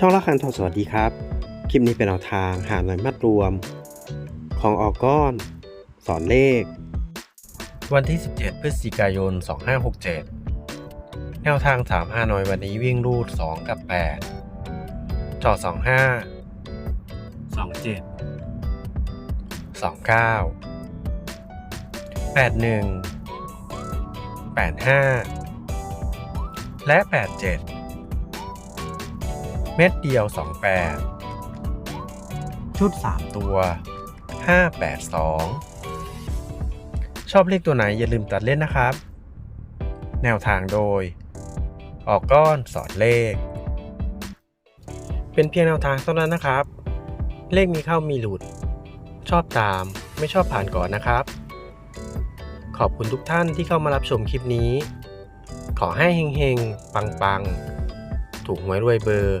ช่องละคันทองสวัสดีครับ คลิปนี้เป็นแนวทางหาหน่วยมัดรวม ของออกก้อน สอนเลข วันที่ 17 พฤศจิกายน 2567 แนวทาง 3 5หน้อยวันนี้วิ่งรูด 2 กับ 8 จอ 25 27 29 81 85 และ 87 เม็ดเดียว 28 ชุด 3 ตัว 582 ชอบเลขตัวไหนอย่าลืมตัดเล่นนะครับ แนวทางโดย ออกก้อนสอนเลข เป็นเพียงแนวทางเท่านั้นนะครับ เลขมีเข้ามีหลุด ชอบตามไม่ชอบผ่านก่อนนะครับ ขอบคุณทุกท่านที่เข้ามารับชมคลิปนี้ ขอให้เฮงๆ ปังๆ ถูกหวยรวยเบอร์